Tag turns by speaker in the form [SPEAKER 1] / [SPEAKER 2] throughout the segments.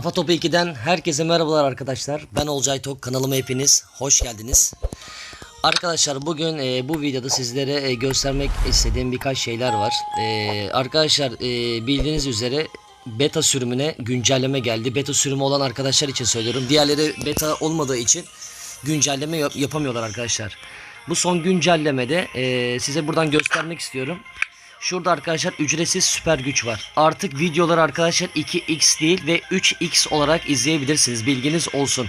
[SPEAKER 1] Kafa Topu 2'den herkese merhabalar arkadaşlar. Ben Olcay Tok. Kanalıma hepiniz hoş geldiniz. Arkadaşlar bugün e, bu videoda sizlere e, göstermek istediğim birkaç şeyler var. E, arkadaşlar e, bildiğiniz üzere beta sürümüne güncelleme geldi. Beta sürümü olan arkadaşlar için söylüyorum. Diğerleri beta olmadığı için güncelleme yap- yapamıyorlar arkadaşlar. Bu son güncellemede e, size buradan göstermek istiyorum. Şurada arkadaşlar ücretsiz süper güç var. Artık videoları arkadaşlar 2x değil ve 3x olarak izleyebilirsiniz. Bilginiz olsun.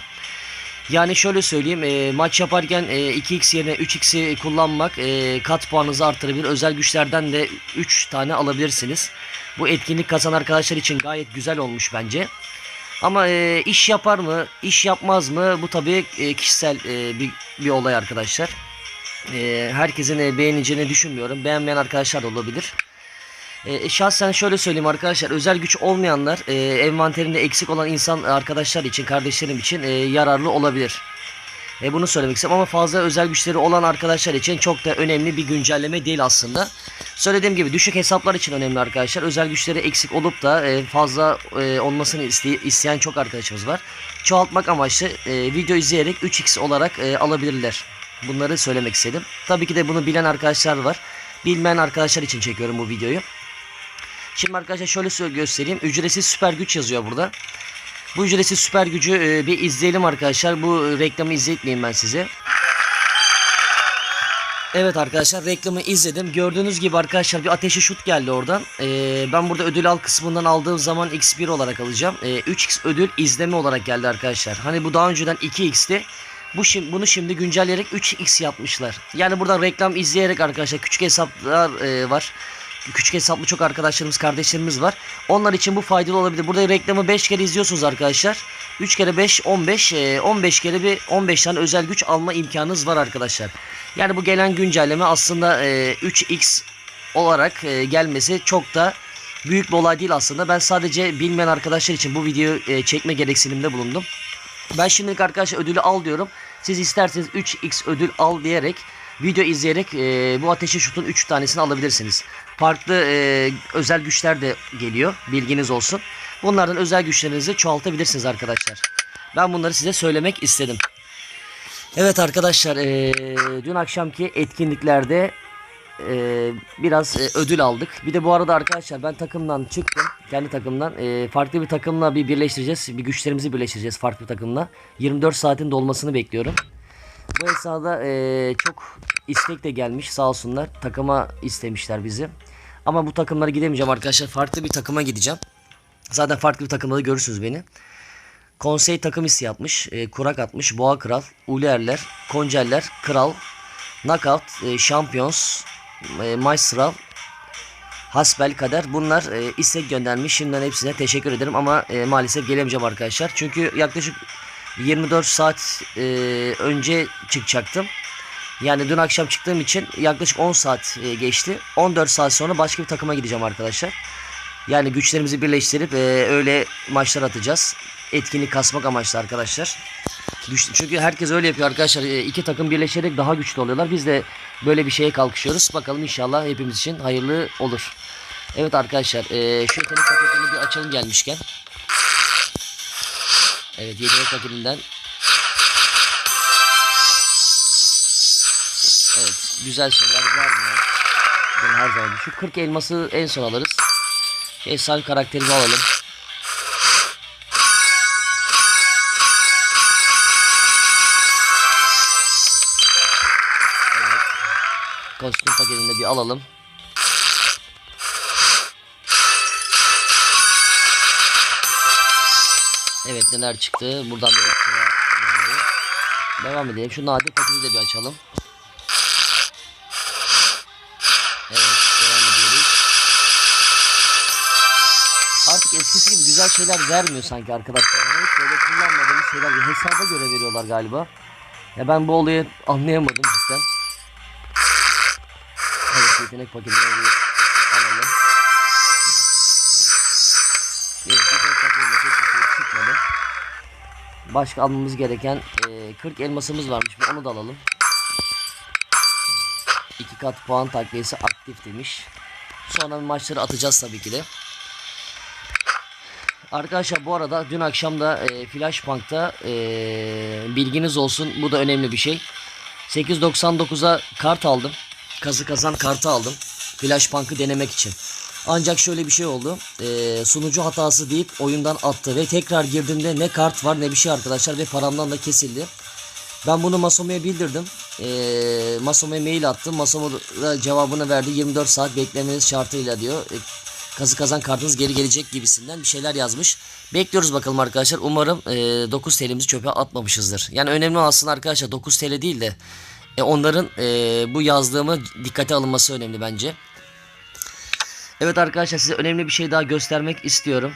[SPEAKER 1] Yani şöyle söyleyeyim e, maç yaparken e, 2x yerine 3x'i kullanmak e, kat puanınızı artırabilir. Özel güçlerden de 3 tane alabilirsiniz. Bu etkinlik kazan arkadaşlar için gayet güzel olmuş bence. Ama e, iş yapar mı, iş yapmaz mı bu tabii e, kişisel e, bir, bir olay arkadaşlar. E, herkesin e, beğeneceğini düşünmüyorum. Beğenmeyen arkadaşlar da olabilir. E, şahsen şöyle söyleyeyim arkadaşlar özel güç olmayanlar e, envanterinde eksik olan insan arkadaşlar için kardeşlerim için e, yararlı olabilir. E, bunu söylemek istedim ama fazla özel güçleri olan arkadaşlar için çok da önemli bir güncelleme değil aslında. Söylediğim gibi düşük hesaplar için önemli arkadaşlar. Özel güçleri eksik olup da e, fazla e, olmasını iste- isteyen çok arkadaşımız var. Çoğaltmak amaçlı e, video izleyerek 3x olarak e, alabilirler. Bunları söylemek istedim. Tabii ki de bunu bilen arkadaşlar var. Bilmeyen arkadaşlar için çekiyorum bu videoyu. Şimdi arkadaşlar şöyle göstereyim. Ücretsiz süper güç yazıyor burada. Bu ücretsiz süper gücü e, bir izleyelim arkadaşlar. Bu reklamı izletmeyeyim ben size. Evet arkadaşlar reklamı izledim. Gördüğünüz gibi arkadaşlar bir ateşi şut geldi oradan. Ee, ben burada ödül al kısmından aldığım zaman x1 olarak alacağım. Ee, 3x ödül izleme olarak geldi arkadaşlar. Hani bu daha önceden 2x'ti. Bu şimdi bunu şimdi güncelleyerek 3x yapmışlar. Yani buradan reklam izleyerek arkadaşlar küçük hesaplar e, var. Küçük hesaplı çok arkadaşlarımız, kardeşlerimiz var. Onlar için bu faydalı olabilir. Burada reklamı 5 kere izliyorsunuz arkadaşlar. 3 kere 5 15 e, 15 kere bir 15 tane özel güç alma imkanınız var arkadaşlar. Yani bu gelen güncelleme aslında e, 3x olarak e, gelmesi çok da büyük bir olay değil aslında. Ben sadece bilmeyen arkadaşlar için bu videoyu e, çekme gereksinimde bulundum. Ben şimdilik arkadaşlar ödülü al diyorum. Siz isterseniz 3x ödül al diyerek video izleyerek e, bu ateşi şutun 3 tanesini alabilirsiniz. Farklı e, özel güçler de geliyor. Bilginiz olsun. Bunlardan özel güçlerinizi çoğaltabilirsiniz arkadaşlar. Ben bunları size söylemek istedim. Evet arkadaşlar e, dün akşamki etkinliklerde e, biraz e, ödül aldık. Bir de bu arada arkadaşlar ben takımdan çıktım. Kendi takımdan. E, farklı bir takımla bir birleştireceğiz. Bir güçlerimizi birleştireceğiz farklı bir takımla. 24 saatin dolmasını bekliyorum. Bu esnada e, çok istek de gelmiş sağ olsunlar. Takıma istemişler bizi. Ama bu takımlara gidemeyeceğim arkadaşlar. Farklı bir takıma gideceğim. Zaten farklı bir takımda da görürsünüz beni. Konsey takım isteği yapmış. E, kurak atmış. Boğa Kral, Ulierler, Konceller, Kral, Knockout, e, Champions, e, Maestral, Hasbel Kader. Bunlar e, istek göndermiş. Şimdiden hepsine teşekkür ederim ama e, maalesef gelemeyeceğim arkadaşlar. Çünkü yaklaşık 24 saat e, önce çıkacaktım. Yani dün akşam çıktığım için yaklaşık 10 saat e, geçti. 14 saat sonra başka bir takıma gideceğim arkadaşlar. Yani güçlerimizi birleştirip e, öyle maçlar atacağız. Etkinlik kasmak amaçlı arkadaşlar. Çünkü herkes öyle yapıyor arkadaşlar. E, iki takım birleşerek daha güçlü oluyorlar. Biz de böyle bir şeye kalkışıyoruz. Bakalım inşallah hepimiz için hayırlı olur. Evet arkadaşlar e, şu yetenek paketini bir açalım gelmişken. Evet yetenek paketinden. Evet güzel şeyler var mı? Ben her zaman şu 40 elması en son alırız. Efsane karakterimi alalım. Bir alalım. Evet neler çıktı. Buradan geldi. Devam edelim. Şu nadir paketi de bir açalım. Evet devam ediyoruz. Artık eskisi gibi güzel şeyler vermiyor sanki arkadaşlar. Hiç böyle kullanmadığımız şeyler hesaba göre veriyorlar galiba. Ya ben bu olayı anlayamadım cidden. Yetenek paketini alalım. Şey. Başka almamız gereken e, 40 elmasımız varmış. Onu da alalım. 2 kat puan takviyesi aktif demiş. Sonra maçları atacağız tabii ki de. Arkadaşlar bu arada dün akşam da e, Flashpunk'ta e, bilginiz olsun bu da önemli bir şey. 899'a kart aldım. Kazı kazan kartı aldım. Flashpunk'ı denemek için. Ancak şöyle bir şey oldu. E, sunucu hatası deyip oyundan attı ve tekrar girdiğimde ne kart var ne bir şey arkadaşlar ve paramdan da kesildi. Ben bunu Masomo'ya bildirdim. E, Masomo'ya mail attım. Masomo da cevabını verdi. 24 saat beklemeniz şartıyla diyor. E, kazı kazan kartınız geri gelecek gibisinden bir şeyler yazmış. Bekliyoruz bakalım arkadaşlar. Umarım e, 9 TL'mizi çöpe atmamışızdır. Yani önemli aslında arkadaşlar 9 TL değil de e, onların e, bu yazdığımı dikkate alınması önemli bence. Evet arkadaşlar size önemli bir şey daha göstermek istiyorum.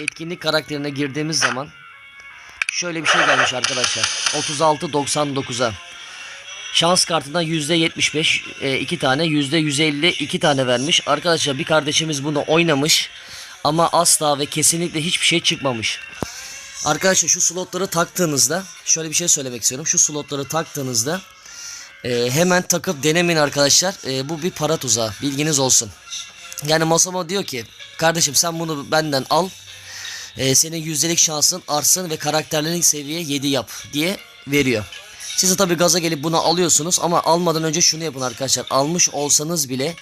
[SPEAKER 1] Etkinlik karakterine girdiğimiz zaman şöyle bir şey gelmiş arkadaşlar. 36.99'a. Şans kartından %75 e, iki tane %150 iki tane vermiş. Arkadaşlar bir kardeşimiz bunu oynamış ama asla ve kesinlikle hiçbir şey çıkmamış. Arkadaşlar şu slotları taktığınızda şöyle bir şey söylemek istiyorum. Şu slotları taktığınızda e, hemen takıp denemeyin arkadaşlar. E, bu bir para tuzağı. Bilginiz olsun. Yani Masamo diyor ki kardeşim sen bunu benden al. E, senin yüzdelik şansın artsın ve karakterlerin seviye 7 yap diye veriyor. Siz de tabi gaza gelip bunu alıyorsunuz ama almadan önce şunu yapın arkadaşlar. Almış olsanız bile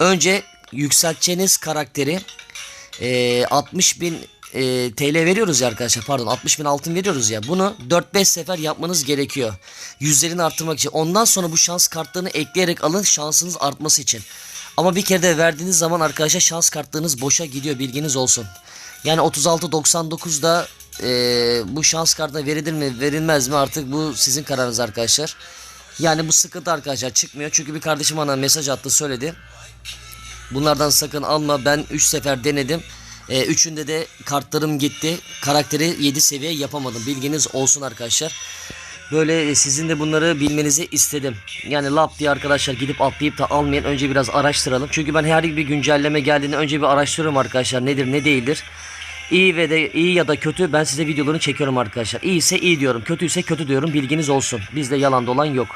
[SPEAKER 1] önce yükselteceğiniz karakteri e, 60 bin e, TL veriyoruz ya arkadaşlar pardon 60 bin altın veriyoruz ya bunu 4-5 sefer yapmanız gerekiyor. Yüzlerini arttırmak için. Ondan sonra bu şans kartlarını ekleyerek alın şansınız artması için. Ama bir kere de verdiğiniz zaman arkadaşlar şans kartlarınız boşa gidiyor bilginiz olsun. Yani 36-99'da e, bu şans kartına verilir mi verilmez mi artık bu sizin kararınız arkadaşlar. Yani bu sıkıntı arkadaşlar çıkmıyor. Çünkü bir kardeşim bana mesaj attı söyledi. Bunlardan sakın alma ben 3 sefer denedim. E, üçünde de kartlarım gitti. Karakteri 7 seviye yapamadım. Bilginiz olsun arkadaşlar. Böyle sizin de bunları bilmenizi istedim. Yani lap diye arkadaşlar gidip atlayıp da almayın. Önce biraz araştıralım. Çünkü ben her bir güncelleme geldiğinde önce bir araştırıyorum arkadaşlar. Nedir ne değildir. İyi ve de iyi ya da kötü ben size videolarını çekiyorum arkadaşlar. İyi ise iyi diyorum. Kötüyse kötü diyorum. Bilginiz olsun. Bizde yalan dolan yok.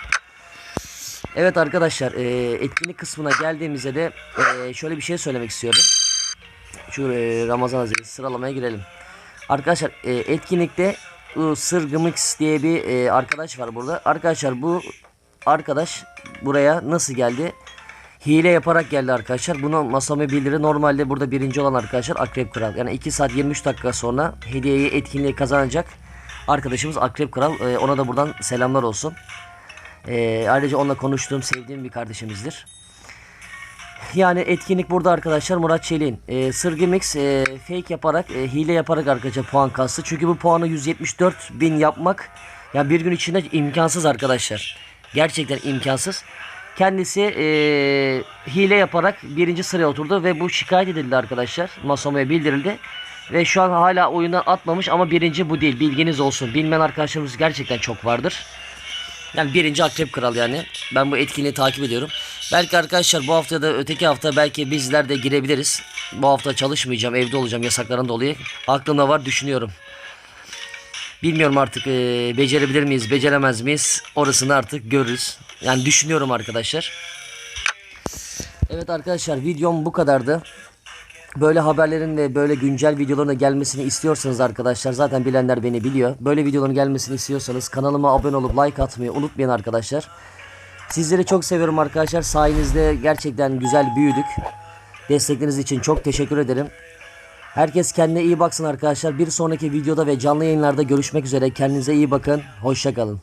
[SPEAKER 1] Evet arkadaşlar e, etkinlik kısmına geldiğimizde de e, şöyle bir şey söylemek istiyorum. Şu e, Ramazan Hazreti sıralamaya girelim. Arkadaşlar e, etkinlikte e, Sır Gımix diye bir e, arkadaş var burada. Arkadaşlar bu arkadaş buraya nasıl geldi? Hile yaparak geldi arkadaşlar. Bunu masama bildiri. Normalde burada birinci olan arkadaşlar Akrep Kral. Yani 2 saat 23 dakika sonra hediyeyi etkinliği kazanacak arkadaşımız Akrep Kral. E, ona da buradan selamlar olsun. E, ayrıca onunla konuştuğum, sevdiğim bir kardeşimizdir. Yani etkinlik burada arkadaşlar Murat Çelik'in. E, Sırgı Mix e, fake yaparak, e, hile yaparak arkadaşlar puan kastı. Çünkü bu puanı 174 bin yapmak yani bir gün içinde imkansız arkadaşlar. Gerçekten imkansız. Kendisi e, hile yaparak birinci sıraya oturdu ve bu şikayet edildi arkadaşlar. Masamo'ya bildirildi. Ve şu an hala oyundan atmamış ama birinci bu değil. Bilginiz olsun. Bilmeyen arkadaşlarımız gerçekten çok vardır. Yani birinci Akrep Kral yani. Ben bu etkinliği takip ediyorum. Belki arkadaşlar bu hafta da öteki hafta belki bizler de girebiliriz. Bu hafta çalışmayacağım. Evde olacağım yasakların dolayı. Aklımda var düşünüyorum. Bilmiyorum artık e, becerebilir miyiz, beceremez miyiz? Orasını artık görürüz. Yani düşünüyorum arkadaşlar. Evet arkadaşlar videom bu kadardı. Böyle haberlerin ve böyle güncel videoların da gelmesini istiyorsanız arkadaşlar zaten bilenler beni biliyor. Böyle videoların gelmesini istiyorsanız kanalıma abone olup like atmayı unutmayın arkadaşlar. Sizleri çok seviyorum arkadaşlar. Sayenizde gerçekten güzel büyüdük. Destekleriniz için çok teşekkür ederim. Herkes kendine iyi baksın arkadaşlar. Bir sonraki videoda ve canlı yayınlarda görüşmek üzere. Kendinize iyi bakın. Hoşçakalın.